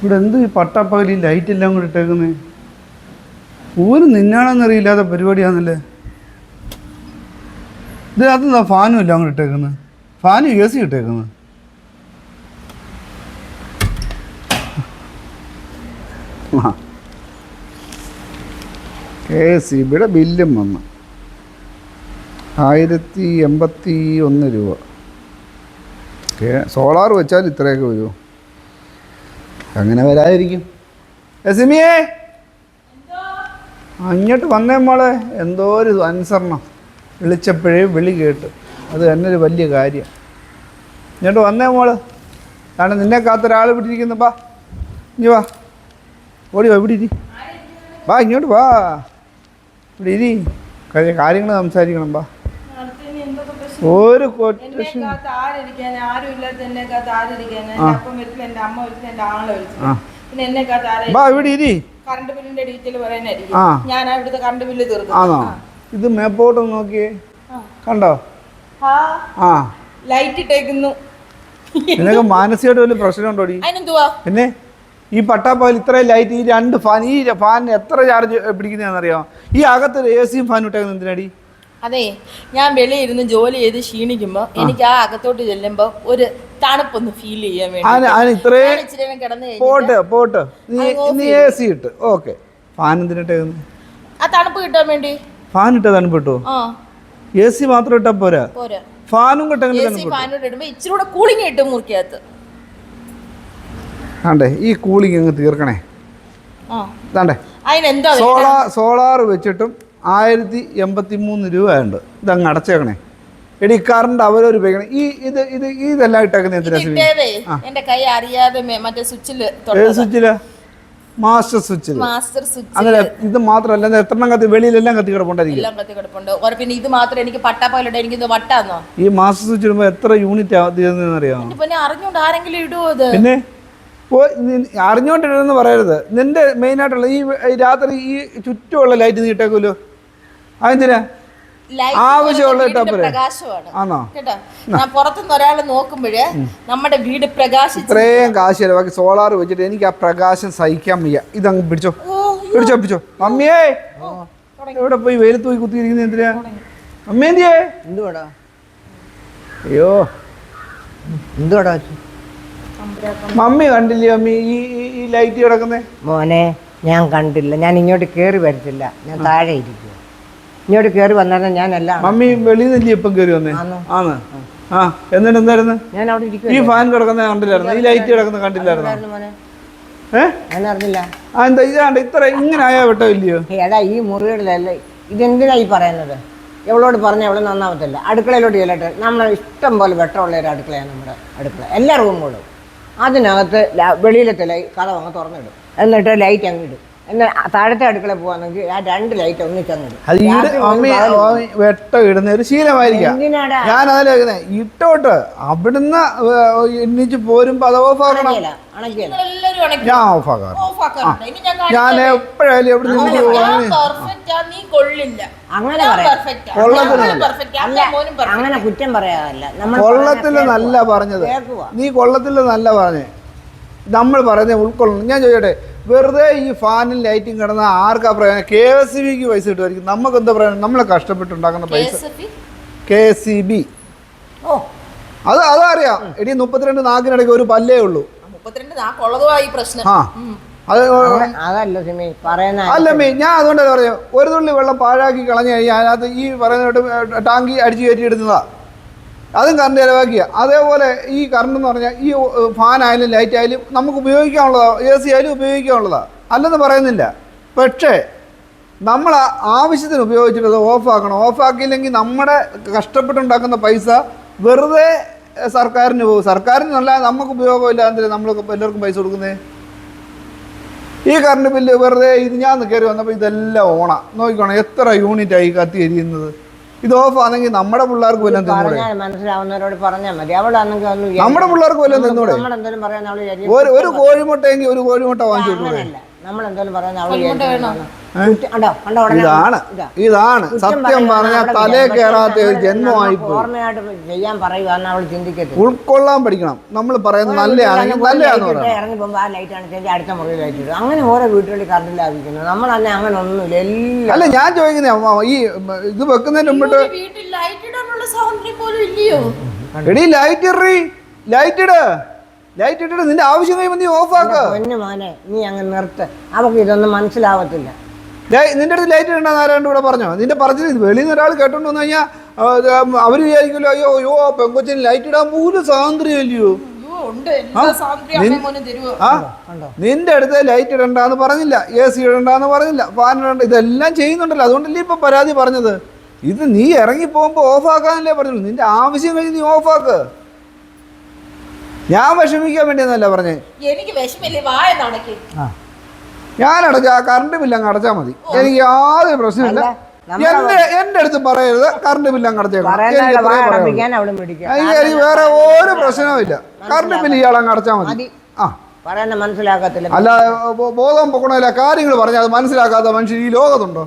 ഇവിടെ എന്ത് പട്ടാപ്പകലി ലൈറ്റ് എല്ലാം കൂടി ഇട്ടേക്കുന്നത് ഒരു നിന്നാണെന്നറിയില്ലാത്ത പരിപാടിയാണല്ലേ ഇതിനകത്ത് ഫാനും എല്ലാം കൂടി ഇട്ടേക്കുന്നത് ഫാനും എ സി ഇട്ടേക്കുന്നത് കെ സി ബിയുടെ ബില്ലും വന്നു. ആയിരത്തി എൺപത്തി ഒന്ന് രൂപ. സോളാർ വെച്ചാൽ ഇത്രയൊക്കെ വരുമോ അങ്ങനെ വരാതിരിക്കും. എസിമിയേ അങ്ങോട്ട് വന്നേ മോളെ. എന്തോ ഒരു അനുസരണം. വിളിച്ചപ്പോഴേ വിളി കേട്ട്. അത് തന്നെ ഒരു വലിയ കാര്യം. ഇങ്ങോട്ട് വന്നേ മോൾ. കാരണം നിന്നെ കാത്തൊരാൾ പിടിച്ചിരിക്കുന്നു. ബാ ഇനി വാ. ഓടി വാ ഇവിടെ ഇരി. വാ ഇങ്ങോട്ട് വാ. ഇവിടെ ഇരി. കാര്യങ്ങൾ സംസാരിക്കണം ബാ. ഒരു കൊട്ടേഷൻ പിന്നെ ഇവിടെ ഇരി. കറണ്ട് ബില്ലിന്റെ ഡീറ്റെയിൽ പറയാനായിരിക്കും. ഞാൻ ഇവിടുത്തെ കറണ്ട് ബില്ല് തീർക്കും. ആണോ? ഇത് മേപ്പോട്ട് നോക്കിയേ. കണ്ടോ? ആ. ലൈറ്റ് ഇട്ടേക്കുന്നു. നിനക്ക് മാനസികമായിട്ട് വലിയ പ്രശ്നമുണ്ടോടി? അതിനെന്തുവാ? പിന്നെ ഈ പട്ടാപ്പാൽ ഇത്രയും ലൈറ്റ് ഈ രണ്ട് ഫാൻ ഈ ഫാനിന് എത്ര ചാർജ് പിടിക്കുന്നതെന്നറിയാമോ ഈ അകത്തൊരു എ സിയും ഫാൻ ഇട്ടേക്കുന്നത് എന്തിനാടി? അതെ ഞാൻ വെളിയിരുന്ന് ജോലി ചെയ്ത് ക്ഷീണിക്കുമ്പോ എനിക്ക് ആ അകത്തോട്ട് ചെല്ലുമ്പോ ഒരു തണുപ്പൊന്ന് ഫീൽ ചെയ്യാൻ വേണ്ടി പോട്ട് പോട്ട്. നീ എ സി ഇട്ട്. ഓക്കെ ഫാൻ എന്തിനിട്ടേക്കുന്നത് ആ തണുപ്പ് കിട്ടാൻ വേണ്ടി. ഫാൻ ഇട്ട തണുപ്പിട്ടോ ആ. എ സി മാത്രം ഇട്ടാ പോരാ? ഫാനും കിട്ടെങ്കിൽ എ സി തണുപ്പിട്ടു ഫാനോട് ഇടുമ്പോ ഇച്ചിരി കൂടെ കൂളിംഗ് കിട്ടും മുറിക്കകത്ത് ആണ്ടേ ഈ കൂളിംഗ് അങ്ങ് തീർക്കണേ. സോളാർ സോളാർ വെച്ചിട്ടും ആയിരത്തി എൺപത്തി മൂന്ന് രൂപയുണ്ട്. ഇതങ്ങ് അടച്ചേക്കണേ. എടി കറണ്ട് അവരൊരു ഉപയോഗിക്കണം ഈ ഇത് ഇത് ഇതെല്ലാം ഇട്ടേക്കുന്ന എന്തിനാ എന്റെ കൈ അറിയാതെ മറ്റേ സ്വിച്ചിൽ സ്വിച്ചിൽ? മാസ്റ്റർ സ്വിച്ചിൽ മാസ്റ്റർ സ്വിച്ച് അങ്ങനെ ഇത് മാത്രമല്ല എത്ര എത്രണ്ണം കത്തി വെളിയിലെല്ലാം കത്തി കിടപ്പുണ്ടായിരിക്കും. എല്ലാം കത്തി കിടപ്പുണ്ട്. പിന്നെ ഇത് മാത്രം എനിക്ക് പട്ടാപ്പകലിട്ട് എനിക്ക് വട്ടാന്നോ? ഈ മാസ്റ്റർ സ്വിച്ച് ഇടുമ്പോൾ എത്ര യൂണിറ്റ് അറിയാമോ പിന്നെ അറിഞ്ഞോണ്ട് ആരെങ്കിലും ഇടുവോ ഇത്? പിന്നെ? ഓ നി- അറിഞ്ഞോണ്ടിരുന്നെന്ന് പറയരുത്. നിന്റെ മെയിൻ ആയിട്ടുള്ള ഈ രാത്രി ഈ ചുറ്റുമുള്ള ലൈറ്റ് നീ ഇട്ടേക്കുമല്ലോ. അതെന്തിനാ? ലൈറ്റ് ആവശ്യമുള്ള പ്രകാശമാണ്. ആണോ? കേട്ടോ? ഞാൻ പുറത്തുനിന്ന് ഒരാൾ നോക്കുമ്പോഴേ നമ്മുടെ വീട് പ്രകാശം ഇത്രയും കാശ് ചിലവാക്കി സോളാർ വെച്ചിട്ട് എനിക്ക് ആ പ്രകാശം സഹിക്കാൻ വയ്യ. ഇതങ്ങ് പിടിച്ചോ. പിടിച്ചോ പിടിച്ചോ. മമ്മിയേ! എവിടെ പോയി വെയിലത്ത് പോയി കുത്തിയിരിക്കുന്നത് എന്തിനാ? അമ്മ എന്തിയേ? എന്തുവാടാ? അയ്യോ. എന്തുവാടാ? മമ്മി കണ്ടില്ലേ മമ്മി? ഈ ഈ- ഈ ലൈറ്റ് കിടക്കുന്നേ? മോനെ ഞാൻ കണ്ടില്ല. ഞാൻ ഇങ്ങോട്ട് കേറി വരത്തില്ല. ഞാൻ താഴെ ഇരിക്കുക ഇങ്ങോട്ട് കയറി വന്നായിരുന്നു ഞാനല്ല മമ്മി വെളിയിൽ നിന്ന് ഇപ്പം കയറി വന്നേ? ആന്നോ? ആ എന്നിട്ട് എന്തായിരുന്നു? ഞാൻ അവിടെ ഇരിക്കും ഈ ഫാൻ കിടക്കുന്ന കണ്ടില്ലായിരുന്നു? ഈ ലൈറ്റ് കിടക്കുന്ന കണ്ടില്ലായിരുന്നു? ആ എന്താ ഇതാണ്ട് ഇത്ര ഇങ്ങനെ ആയാ വെട്ടോ ഇല്ലയോ? എടാ ഈ മുറികളിലല്ലേ ഇതെന്തിനാ ഈ പറയുന്നത്? എവളോട് പറഞ്ഞ എവളെ നന്നാവത്തില്ല? അടുക്കളയിലോട്ട് ചെല്ലട്ടെ. നമ്മൾ ഇഷ്ടം പോലെ വെട്ടമുള്ള ഒരു അടുക്കളയാണ് നമ്മുടെ അടുക്കള. എല്ലാ റൂമുകളും. അതിനകത്ത് വെളിയിലത്തെ ലൈ കഥ അങ്ങ് തുറന്നിടും. എന്നിട്ട് ലൈറ്റ് അങ്ങ് ഇടും. എന്നാൽ താഴത്തെ അടുക്കള പോവാണെങ്കിൽ ആ രണ്ട് ലൈറ്റ് ഒന്നിച്ചു അത് ഈട് വെട്ടം ഇടുന്ന ഒരു ശീലമായിരിക്കാം. എന്തിനാടാ? ഞാൻ ഇട്ടോട്ട്. അവിടുന്ന് എണ്ണിച്ച് പോരുമ്പോ അത് ഓഫ് ആക്കണം. അണക്കിയല്ല അണക്കിയല്ല. എല്ലാരും ഉണക്കി ഞാൻ ഓഫ് ആക്കാറ്. ഓഫ് ആക്കാറുണ്ട്. ഇനി ഞാൻ ഞാൻ. എപ്പോഴായാലും എവിടെ നിന്ന് ഞാൻ പെർഫെക്റ്റ് ആ നീ കൊള്ളില്ല. അങ്ങനെ ഞാൻ പറയാം. പെർഫെക്റ്റ് കൊള്ളത്തില്ല. പെർഫെക്റ്റ് അല്ല മോനും പെർഫെക്റ്റ് അങ്ങനെ കുറ്റം പറയാതല്ല നമ്മൾ നല്ല പറഞ്ഞത്. കേൾക്കുക നീ കൊള്ളത്തിൽ നല്ല പറഞ്ഞേ. നമ്മൾ പറയുന്നത് ഉൾക്കൊള്ളണം. ഞാൻ ചോദിച്ചോട്ടെ വെറുതെ ഈ ഫാനും ലൈറ്റും കിടന്ന ആർക്കാ പ്രയോജനം? കെ എസ് സി ബിക്ക് പൈസ കിട്ടുമായിരിക്കും. നമുക്ക് എന്താ പ്രയോജനം? നമ്മളെ കഷ്ടപ്പെട്ടുണ്ടാക്കുന്ന പൈസ? K S C B? ഓ. അത് അതറിയാം. എടി മുപ്പത്തിരണ്ട് നാക്കിനിടയ്ക്ക് ഒരു പല്ലേ ഉള്ളൂ. ആ, മുപ്പത്തിരണ്ട് നാക്കുള്ളതും ഈ പ്രശ്നം. ആ. അത് അങ്ങനെ- അതല്ല സിമി പറയുന്ന അല്ല മീ ഞാൻ അതുകൊണ്ടല്ലേ പറയാം ഒരു തുള്ളി വെള്ളം പാഴാക്കി കളഞ്ഞു കഴിഞ്ഞാൽ അതിനകത്ത് ഈ പറയുന്ന ടാങ്കി അടിച്ചു കയറ്റി ഇടുന്നതാ അതും കറണ്ട് ചിലവാക്കിയ. അതേപോലെ ഈ കറണ്ട് എന്ന് പറഞ്ഞാൽ ഈ ഫാൻ ആയാലും ലൈറ്റ് ആയാലും നമുക്ക് ഉപയോഗിക്കാനുള്ളതാ എ സി ആയാലും ഉപയോഗിക്കാനുള്ളതാണ് അല്ലെന്ന് പറയുന്നില്ല. പക്ഷേ നമ്മൾ ആവശ്യത്തിന് ഉപയോഗിച്ചിട്ട് ഓഫാക്കണം ഓഫാക്കിയില്ലെങ്കിൽ നമ്മുടെ കഷ്ടപ്പെട്ടുണ്ടാക്കുന്ന പൈസ വെറുതെ സർക്കാരിന് പോകും. സർക്കാരിന് നല്ല നമുക്ക് ഉപയോഗമില്ലാതെ നമ്മൾ എല്ലാവർക്കും പൈസ കൊടുക്കുന്നത് ഈ കറണ്ട് ബില്ല് വെറുതെ ഇത് ഞാൻ കയറി വന്നപ്പോൾ ഇതെല്ലാം ഓണാ. നോക്കിക്കോണം എത്ര യൂണിറ്റായി കത്തി എരിയുന്നത്? ഇത് ഓഫ് ആണെങ്കിൽ നമ്മുടെ പിള്ളേർക്ക് വല്ലതും തിന്നൂടെ? മനസ്സിലാവുന്നവരോട് പറഞ്ഞാൽ മതി. അവളാണെങ്കിൽ ഒന്നും നമ്മുടെ പിള്ളേർക്ക് വല്ലതും തിന്നൂടെ? ഒരു കോഴിമുട്ടയെങ്കിൽ ഒരു കോഴിമുട്ട വാങ്ങിച്ചു കൊടുക്കൂടെ പറയാൻ നമ്മൾ ഇതാണ്. ഇതാണ്. സത്യം പറഞ്ഞാൽ തലേ. കയറാത്ത ഒരു ജന്മമായി ചെയ്യാൻ പറയുവാന്ന് അവൾ ഉൾക്കൊള്ളാൻ പഠിക്കണം. നമ്മൾ പറയുന്നത് നല്ലതാണെങ്കിൽ നല്ലതാന്ന് പറയണം. ഇറങ്ങി പോകുമ്പോൾ ആ ലൈറ്റ് ആണ് ചേച്ചി അടുത്ത മുറി ലൈറ്റ് ഇടും അങ്ങനെ ഓരോ വീട്ടുകളിൽ കറണ്ട് ലാഭിക്കുന്നു നമ്മൾ തന്നെ അങ്ങനെ ഒന്നുമില്ല. എല്ലാം അല്ല ഞാൻ ചോദിക്കുന്നത് ഈ ഇത് വെക്കുന്നതിന് മുമ്പിട്ട് വീട്ടിൽ ലൈറ്റ് ഇടാനുള്ള സ്വാതന്ത്ര്യം പോലും ഇല്ലയോ? എടീ ലൈറ്റ് ഇറി ലൈറ്റ് ഇട്. ലൈറ്റ് ഇട്ടിട്ട് നിന്റെ ആവശ്യം കഴിയുമ്പോൾ നീ ഓഫ് ആക്ക. പൊന്നു മോനെ നീ അങ്ങ് നിർത്ത്. അവർക്ക് ഇതൊന്നും മനസ്സിലാവത്തില്ല. നിന്റെ അടുത്ത് ലൈറ്റ് ഇടണ്ടെന്ന് ആരാണ്ട് ഇവിടെ പറഞ്ഞോ? നിന്റെ പറഞ്ഞത് ഇത് വെളിയിൽ നിന്ന് ഒരാൾ കേട്ടോണ്ട് വന്നു കഴിഞ്ഞാൽ അവർ വിചാരിക്കുമല്ലോ അയ്യോ അയ്യോ പെങ്കൊച്ചിന് ലൈറ്റ് ഇടാൻ പോലും സ്വാതന്ത്ര്യം ഇല്ലയോ ഉണ്ട്. എല്ലാ സ്വാതന്ത്ര്യം അമ്മയും മോനും തരുവോ നിന്റെ അടുത്ത് ലൈറ്റ് ഇടണ്ടെന്ന് പറഞ്ഞില്ല എ സി ഇടണ്ടെന്ന് പറഞ്ഞില്ല ഫാൻ ഇടണ്ട ഇതെല്ലാം ചെയ്യുന്നുണ്ടല്ലോ. അതുകൊണ്ടല്ലേ ഇപ്പൊ പരാതി പറഞ്ഞത്? ഇത് നീ ഇറങ്ങി പോകുമ്പോ ഓഫ് ആക്കാനല്ലേ പറഞ്ഞുള്ളൂ നിന്റെ ആവശ്യം കഴിഞ്ഞ് നീ ഓഫ് ആക്ക്. ഞാൻ വിഷമിക്കാൻ വേണ്ടിയെന്നല്ല പറഞ്ഞേ. എനിക്ക് വിഷമില്ലേ? വായ നടക്കി ഞാൻ അടച്ച ആ കറണ്ട് ബില്ല് അങ്ങ് അടച്ചാൽ മതി. എനിക്ക് യാതൊരു പ്രശ്നമില്ല എന്റെ എന്റെ അടുത്ത് പറയരുത് കറണ്ട് ബില്ല് അങ്ങ് അടച്ചേക്കാം വേറെ ഒരു പ്രശ്നവുമില്ല. കറണ്ട് ബില്ല് ഇയാൾ അങ്ങ് അടച്ചാൽ മതി. ആ. അല്ല ബോധം പൊക്കണമില്ല കാര്യങ്ങൾ പറഞ്ഞാൽ അത് മനസ്സിലാക്കാത്ത മനുഷ്യർ ഈ ലോകത്തുണ്ടോ?